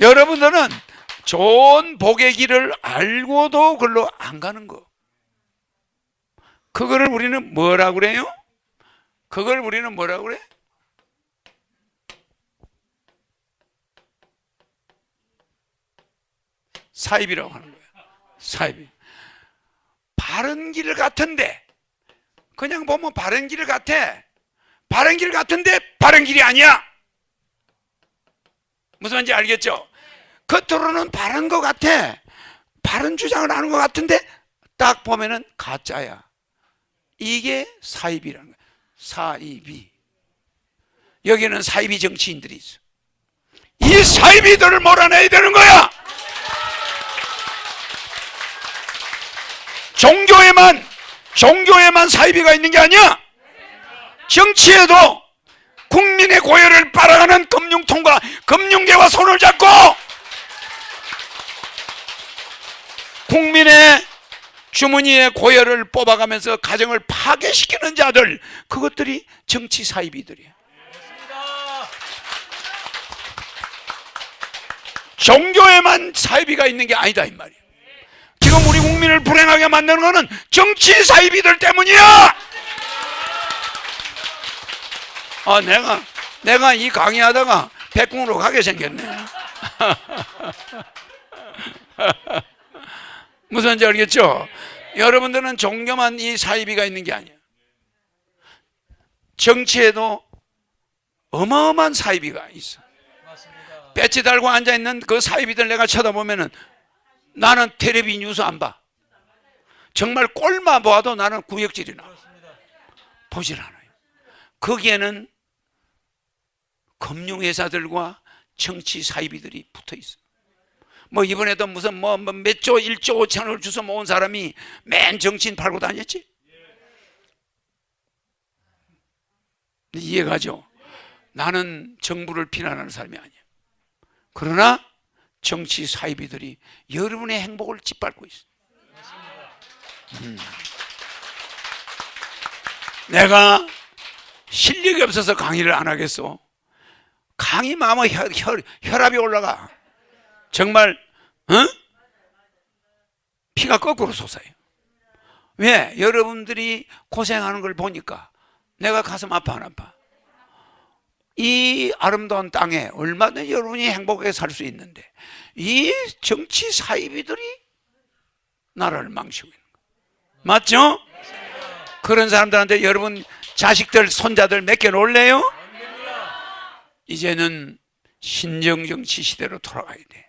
여러분들은 좋은 복의 길을 알고도 글로 안 가는 거. 그거를 우리는 뭐라 그래요? 그걸 우리는 뭐라 그래? 사입이라고 하는 거야. 사입이. 바른 길 같은데 그냥 보면 바른 길 같아. 바른 길 같은데 바른 길이 아니야. 무슨 말인지 알겠죠? 겉으로는 바른 것 같아. 바른 주장을 하는 것 같은데 딱 보면은 가짜야. 이게 사입이라는 거야. 사입이. 여기는 사입이 정치인들이 있어. 이 사입이들을 몰아내야 되는 거야. 종교에만 종교에만 사이비가 있는 게 아니야. 정치에도 국민의 고열을 손을 잡고 국민의 주머니의 고열을 뽑아가면서 가정을 파괴시키는 자들 그것들이 정치 사이비들이야. 종교에만 사이비가 있는 게 아니다 이 말이야. 지금 우리 국민을 불행하게 만드는 거는 정치 사이비들 때문이야. 아, 내가 내가 이 강의하다가 백궁으로 가게 생겼네. 무슨 말인지 알겠죠? 여러분들은 종교만 이 사이비가 있는 게 아니야. 정치에도 어마어마한 사이비가 있어. 배치 달고 앉아 있는 그 사이비들 내가 쳐다보면은 나는 텔레비 뉴스 안 봐. 정말 꼴만 보아도 나는 구역질이 나. 보질 않아요. 거기에는 금융회사들과 정치 사이비들이 붙어 있어. 뭐 이번에도 무슨 뭐 몇조 1조 5천을 주워 모은 사람이 맨 정치인 팔고 다녔지? 이해가죠? 나는 정부를 비난하는 사람이 아니야. 그러나 정치 사이비들이 여러분의 행복을 짓밟고 있어. 음. 내가 실력이 없어서 강의를 안 하겠어. 강의만 하면 혈, 혈, 혈압이 올라가. 정말, 어? 피가 거꾸로 솟아요. 왜? 여러분들이 고생하는 걸 보니까 내가 가슴 아파 안 아파? 이 아름다운 땅에 얼마든지 여러분이 행복하게 살 수 있는데 이 정치 사이비들이 나라를 망치고 있는 거 맞죠? 그런 사람들한테 여러분 자식들 손자들 맡겨 놓을래요? 이제는 신정정치 시대로 돌아가야 돼